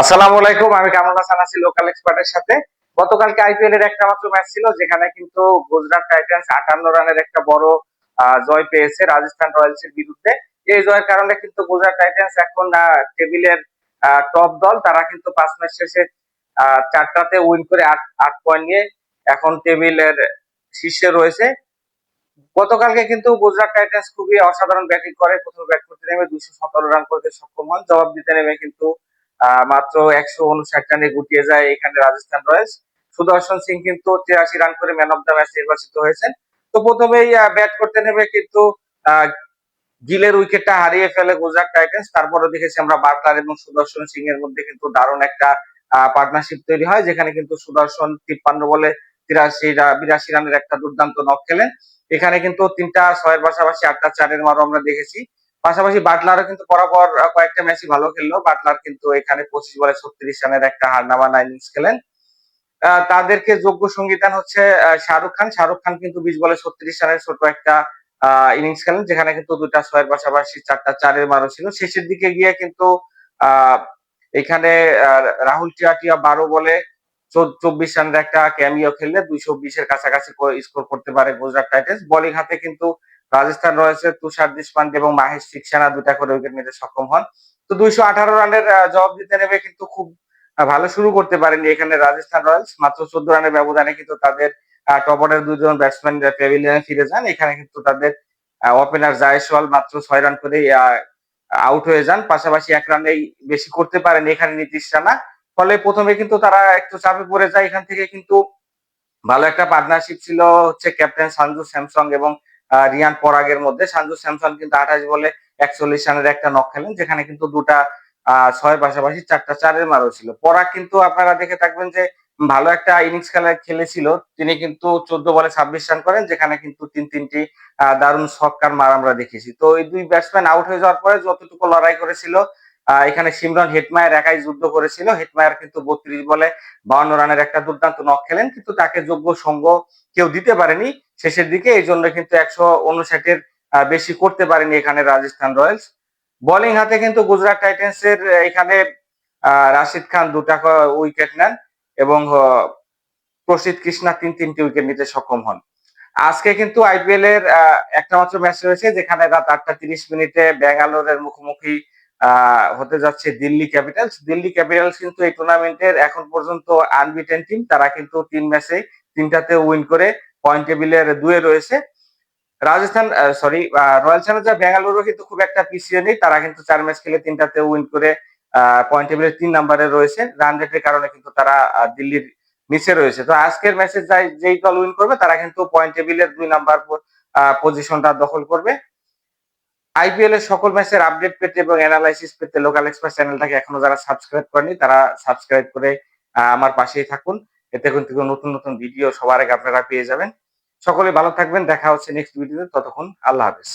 আসসালামু আলাইকুম, আমি কামরুল হাসান আছি লোকাল এক্সপার্টের সাথে। গতকালকে আইপিএল এর একটা মাত্র ম্যাচ ছিল, যেখানে কিন্তু গুজরাট টাইটান্স আটান্ন রানের একটা বড় জয় পেয়েছে রাজস্থান রয়্যালস এর বিরুদ্ধে। এই জয়ের কারণে কিন্তু গুজরাট টাইটান্স এখন টেবিলের টপ দল। তারা কিন্তু পাঁচ ম্যাচ শেষে চারটাতে উইন করে আট আট পয়েন্ট নিয়ে এখন টেবিলের শীর্ষে রয়েছে। গতকালকে কিন্তু গুজরাট টাইটান্স খুবই অসাধারণ ব্যাটিং করে। প্রথম ব্যাট করতে নেমে দুশো সতেরো রান করতে সক্ষম হন। জবাব দিতে নেমে কিন্তু মাত্র একশো উনষাট রানে গুটিয়ে যায় এখানে রাজস্থান রয়্যালস। সুদর্শন সিং কিন্তু তিরাশি রান করে ম্যান অফ দ্য ম্যাচ নির্বাচিত হয়েছেন। তো প্রথমেই ব্যাট করতে নেমে কিন্তু গিলের উইকেটটা হারিয়ে ফেলে গুজরাট টাইটেন্স। তারপরে দেখেছি আমরা বাটলার এবং সুদর্শন সিং এর মধ্যে কিন্তু দারুণ একটা পার্টনারশিপ তৈরি হয়, যেখানে কিন্তু সুদর্শন তিপ্পান্ন বলে তিরাশি বিরাশি রানের একটা দুর্দান্ত নক খেলেন। এখানে কিন্তু তিনটা ছয়ের পাশাপাশি আটটা চারের মারও আমরা দেখেছি। পাশাপাশি বাটলারও কিন্তু পরপর কয়েকটা ম্যাচই ভালো খেললো। বাটলার কিন্তু এখানে পঁচিশ বলে ছত্রিশ রানের একটা হার নামানা ইনিংস খেলেন। তাদেরকে যোগ্য সঙ্গীতান হচ্ছে শাহরুখ খান। শাহরুখ খান কিন্তু বিশ বলে ছত্রিশ রানের ছোট একটা ইনিংস খেলেন, যেখানে কিন্তু দুটা ছয়ের পাশাপাশি চারটা চারের মারও ছিল। শেষের দিকে গিয়ে কিন্তু এখানে রাহুল টিয়াটিয়া বারো বলে চব্বিশ রানের একটা ক্যামিও খেললে দুইশো বিশের কাছাকাছি স্কোর করতে পারে গুজরাট টাইটান্স। বোলিং হাতে কিন্তু রাজস্থান রয়েছে, তুষার দেশপান্ডে এবং মাহেশ সিকসানা দুটা করে উইকেট নিতে সক্ষম হন। তো দুইশো আঠারো রানের জবাব দিতে নেবে কিন্তু খুব ভালো শুরু করতে পারেনি এখানে রাজস্থান রয়্যালস। মাত্র চোদ্দ রানের ব্যবধানে কিন্তু তাদের টপ অর্ডার দুজন ব্যাটসম্যান প্যাভিলিয়নে ফিরে যান। এখানে কিন্তু তাদের ওপেনার জায়সওয়াল মাত্র ছয় রান করে আউট হয়ে যান। পাশাপাশি এক রানেই বেশি করতে পারেন এখানে নীতিশ রানা। ফলে প্রথমে কিন্তু তারা একটু চাপে পড়ে যায়। এখান থেকে কিন্তু ভালো একটা পার্টনারশিপ ছিল হচ্ছে ক্যাপ্টেন সঞ্জু স্যামসং এবং রিয়ান পরাগের মধ্যে। সঞ্জু স্যামসং কিন্তু আঠাশ বলে একচল্লিশ রানের একটা নক খেলেন, যেখানে কিন্তু দুটা ছয় পাশাপাশি চারটা চারের মারও ছিল। পরাগ কিন্তু আপনারা দেখে থাকবেন যে ভালো একটা ইনিংস খেলা খেলেছিল। তিনি কিন্তু চোদ্দ বলে ছাব্বিশ রান করেন, যেখানে কিন্তু তিন তিনটি দারুণ ছক্কার মার আমরা দেখেছি। তো এই দুই ব্যাটসম্যান আউট হয়ে যাওয়ার পরে যতটুকু লড়াই করেছিল এখানে সিমরন হেটমায়ার একাই যুদ্ধ করেছিল। হেটমায়ার কিন্তু বত্রিশ বলে বাউন্ন রানের একটা দুর্দান্ত নক খেলেন কিন্তু তাকে যোগ্য সঙ্গ কেউ দিতে পারেনি। শেষের দিকে এই জন্য কিন্তু একশো উনষাটের বেশি করতে পারেনি এখানে রাজস্থান রয়্যালস। বোলিং হাতে কিন্তু গুজরাট টাইটান্স এর এখানে রাশিদ খান দুটা উইকেট নেন এবং আহ, প্রসিদ্ধ কৃষ্ণা তিন তিনটি উইকেট নিতে সক্ষম হন। আজকে কিন্তু আইপিএল এর একটা মাত্র ম্যাচ রয়েছে যেখানে রাত আটটা তিরিশ মিনিটে ব্যাঙ্গালোরের মুখোমুখি হতে যাচ্ছে দিল্লি ক্যাপিটালস। দিল্লি ক্যাপিটালস কিন্তু এই টুর্নামেন্টের এখন পর্যন্ত আনবিটেন টিম তারা কিন্তু তিন ম্যাচে তিনটাতে উইন করে পয়েন্ট টেবিলের দুয়ে রয়েছে। Rajasthan sorry royal challenger Bengaluru কিন্তু খুব একটা পিছিয়ে নেই। তারা কিন্তু চার ম্যাচ খেলে তিনটাতে উইন করে পয়েন্ট টেবিলের তিন নম্বরে রয়েছে। রান রেটের কারণে কিন্তু তারা দিল্লির নিচে রয়েছে। তো আজকের ম্যাচে যাই, যেই দল উইন করবে, তারা কিন্তু পয়েন্ট টেবিলের দুই নাম্বার পজিশনটা দখল করবে। আইপিএল এর সকল ম্যাচের আপডেট পেতে এবং অ্যানালাইসিস পেতে লোকাল এক্সপ্রেস চ্যানেলটাকে এখনও যারা সাবস্ক্রাইব করেনি, তারা সাবস্ক্রাইব করে আমার পাশেই থাকুন। এতে কিন্তু নতুন নতুন ভিডিও সবার আগে আপনারা পেয়ে যাবেন। সকলে ভালো থাকবেন। দেখা হচ্ছে নেক্সট ভিডিওতে ততক্ষণ আল্লাহ হাফেজ।